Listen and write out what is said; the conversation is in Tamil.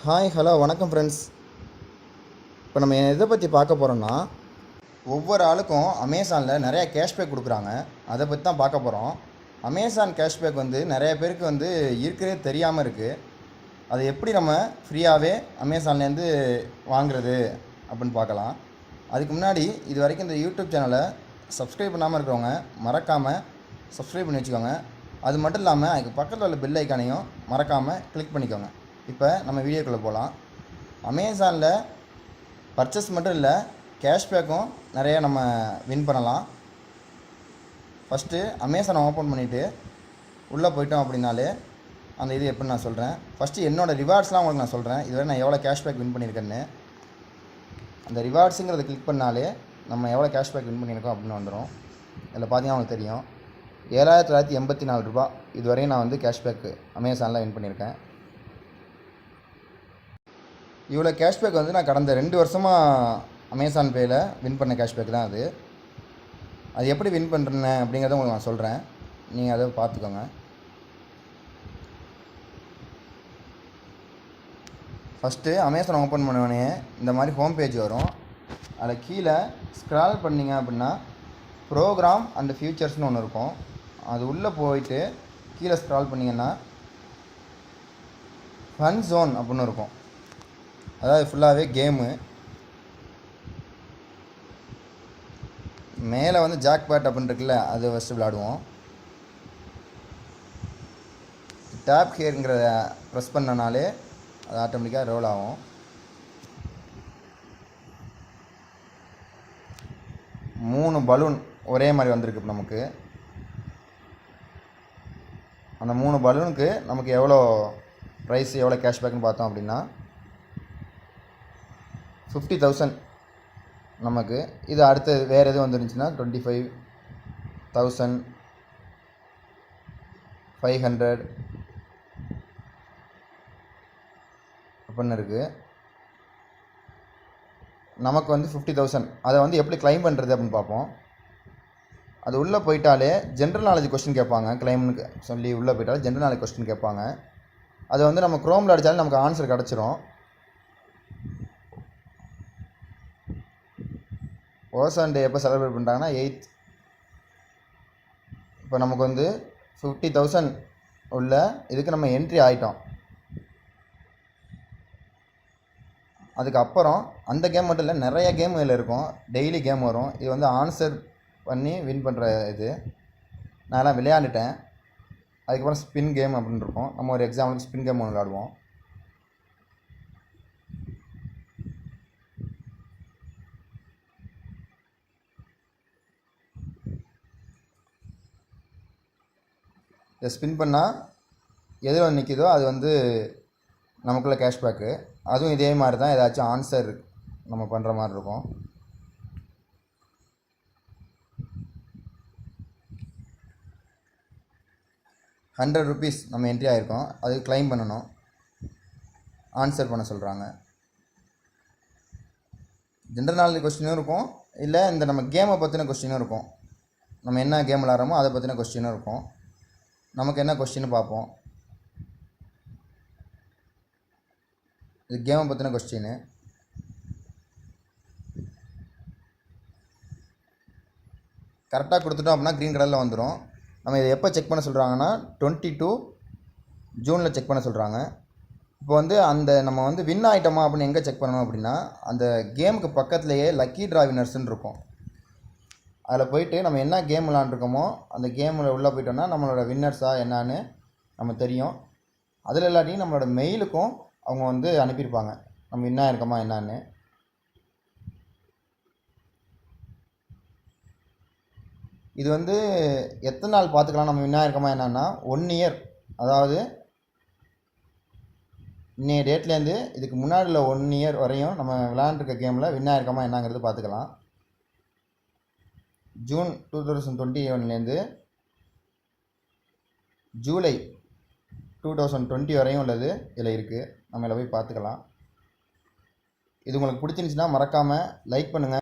ஹாய் ஹலோ வணக்கம் ஃப்ரெண்ட்ஸ் இப்போ நம்ம எதை பற்றி பார்க்க போகிறோம்னா ஒவ்வொரு ஆளுக்கும் அமேசானில் நிறைய கேஷ்பேக் கொடுக்குறாங்க. அதை பற்றி தான் பார்க்க போகிறோம் அமேசான் கேஷ்பேக் வந்து நிறைய பேருக்கு வந்து இருக்கிறதே தெரியாமல் இருக்குது அதை எப்படி நம்ம ஃப்ரீயாகவே அமேசான்லேருந்து வாங்குறது அப்படின்னு பார்க்கலாம். அதுக்கு முன்னாடி இது வரைக்கும் இந்த யூடியூப் சேனலை சப்ஸ்கிரைப் பண்ணாமல் இருக்கிறவங்க மறக்காமல் சப்ஸ்கிரைப் பண்ணி வச்சுக்கோங்க. அது மட்டும் இல்லாமல் அதுக்கு பக்கத்தில் உள்ள பெல் ஐக்கானையும் மறக்காமல் கிளிக் பண்ணிக்கோங்க. இப்போ நம்ம வீடியோக்குள்ளே போகலாம் அமேசானில் பர்ச்சேஸ் மட்டும் இல்லை கேஷ்பேக்கும் நிறைய நம்ம வின் பண்ணலாம். ஃபஸ்ட்டு அமேசானை ஓப்பன் பண்ணிவிட்டு உள்ளே போயிட்டோம் அப்படின்னாலே அந்த இது எப்படி நான் சொல்கிறேன் ஃபஸ்ட்டு என்னோடய ரிவார்ட்ஸ்லாம் உங்களுக்கு நான் சொல்கிறேன் இதுவரை நான் எவ்வளோ கேஷ்பேக் வின் பண்ணியிருக்கேன்னு. அந்த ரிவார்ட்ஸுங்கிறத கிளிக் பண்ணாலே நம்ம எவ்வளோ கேஷ்பேக் வின் பண்ணியிருக்கோம் அப்படின்னு வந்துடும் இதில் பார்த்தீங்கன்னா உங்களுக்கு தெரியும். ஏழாயிரத்தி தொள்ளாயிரத்தி எண்பத்தி நாலு ரூபா இதுவரையும் நான் வந்து கேஷ்பேக்கு அமேசானில் வின் பண்ணியிருக்கேன். இவ்வளோ கேஷ்பேக் வந்து நான் கடந்த ரெண்டு வருஷமாக அமேசான் பேயில் வின் பண்ண கேஷ்பேக் தான் அது. அது எப்படி வின் பண்ணுறேன் அப்படிங்கிறத உங்களுக்கு நான் சொல்கிறேன் நீங்கள் அதை பார்த்துக்கோங்க. ஃபஸ்ட்டு அமேசான் ஓப்பன் பண்ணோடனே இந்த மாதிரி ஹோம் பேஜ் வரும். அதில் கீழே ஸ்க்ரால் பண்ணீங்க அப்படின்னா ப்ரோக்ராம் அண்ட் ஃபியூச்சர்ஸ்னு ஒன்று இருக்கும். அது உள்ளே போயிட்டு கீழே ஸ்க்ரால் பண்ணிங்கன்னா ஃபன் ஜோன் அப்படின்னு இருக்கும். அதாவது ஃபுல்லாகவே கேமு மேலே வந்து ஜாக் பேட் அப்படின்னு இருக்குல்ல அது ஃபஸ்ட்டு விளாடுவோம் டேப் ஹேருங்கிறத ப்ரெஸ் பண்ணனாலே அது ஆட்டோமேட்டிக்காக ரோல் ஆகும். மூணு பலூன் ஒரே மாதிரி வந்திருக்கு இப்போ நமக்கு. அந்த மூணு பலூனுக்கு நமக்கு எவ்வளோ ப்ரைஸ் எவ்வளோ கேஷ்பேக்னு பார்த்தோம் அப்படின்னா ஃபிஃப்டி தௌசண்ட் நமக்கு. இது அடுத்து வேறு எதுவும் வந்துருந்துச்சுன்னா twenty five thousand five hundred அப்படின்னு இருக்குது நமக்கு வந்து ஃபிஃப்டி தௌசண்ட் அதை வந்து எப்படி க்ளைம் பண்ணுறது அப்படின்னு பார்ப்போம். அது உள்ளே போயிட்டாலே ஜென்ரல் நாலேஜ் கொஸ்டின் கேட்பாங்க. கிளைம்னு சொல்லி உள்ளே போயிட்டாலே ஜென்ரல் நாலேஜ் கொஸ்டின் கேட்பாங்க. அது வந்து நம்ம குரோமில் அடித்தாலே நமக்கு ஆன்சர் கிடச்சிரும். ஓசான் டே எப்போ செலிப்ரேட் பண்ணுறாங்கன்னா எயித் இப்போ நமக்கு வந்து ஃபிஃப்டி தௌசண்ட் உள்ள இதுக்கு நம்ம என்ட்ரி ஆகிட்டோம் அதுக்கப்புறம் அந்த கேம் மட்டும் இல்லை நிறைய கேம் இதில் இருக்கும். டெய்லி கேம் வரும். இது வந்து ஆன்சர் பண்ணி வின் பண்ணுற இது. நான் விளையாண்டுட்டேன். அதுக்கப்புறம் ஸ்பின் கேம் அப்படின்னு இருக்கும். நம்ம ஒரு எக்ஸாம்பிளுக்கு ஸ்பின் கேம் ஒன்று விளாடுவோம் இதை ஸ்பின் பண்ணால் எதில் வந்து நிற்கிதோ அது வந்து நமக்குள்ள கேஷ்பேக்கு அதுவும் இதே மாதிரி தான் ஏதாச்சும் ஆன்சர் நம்ம பண்ணுற மாதிரி இருக்கும். ஹண்ட்ரட் ருபீஸ் நம்ம என்ட்ரி ஆகிருக்கோம் அது க்ளைம் பண்ணணும். ஆன்சர் பண்ண சொல்கிறாங்க ஜென்ரல் நாலேஜ் கொஸ்டினும் இருக்கும். இல்லை இந்த நம்ம கேமை பற்றின கொஸ்டினும் இருக்கும். நம்ம என்ன கேம் விளாட்றோமோ அதை பற்றின கொஸ்டினும் இருக்கும். நமக்கு என்ன கொஸ்டின் பார்ப்போம்? இது கேமை பற்றின கொஸ்டின் கரெக்டாக கொடுத்துட்டோம் அப்படின்னா க்ரீன் கலரில் வந்துடும் நம்ம இதை எப்போ செக் பண்ண சொல்கிறாங்கன்னா டுவெண்ட்டி டூ ஜூனில் செக் பண்ண சொல்கிறாங்க இப்போ வந்து அந்த நம்ம வந்து வின் ஆகிட்டோமா அப்படின்னு எங்கே செக் பண்ணணும் அப்படின்னா அந்த கேமுக்கு பக்கத்துலேயே லக்கி ட்ரா வினர்ஸ்னு இருக்கும். அதில் போயிட்டு நம்ம என்ன கேம் விளாண்டுருக்கோமோ அந்த கேமில் உள்ளே போயிட்டோம்னா நம்மளோட வின்னர்ஸாக என்னான்னு நம்ம தெரியும். அதில் இல்லாட்டியும் நம்மளோட மெயிலுக்கும் அவங்க வந்து அனுப்பியிருப்பாங்க. நம்ம என்ன இருக்கோமா என்னான்னு. இது வந்து எத்தனை நாள் பார்த்துக்கலாம் நம்ம என்ன இருக்கோமா என்னன்னா ஒன் இயர் அதாவது இன்னைய டேட்லேருந்து இதுக்கு முன்னாடி உள்ள ஒன் இயர் வரையும் நம்ம விளாண்டுருக்க கேமில் வின் ஆயிருக்கோமா என்னங்கிறது பார்த்துக்கலாம். ஜூன் டூ தௌசண்ட் டுவெண்ட்டி ஒன்லேருந்து ஜூலை டூ தௌசண்ட் டுவெண்ட்டி வரையும் உள்ளது. இதில் இருக்குது. நம்ம இதில் போய் பார்த்துக்கலாம். இது உங்களுக்கு பிடிச்சிருந்துச்சின்னா மறக்காமல் லைக் பண்ணுங்கள்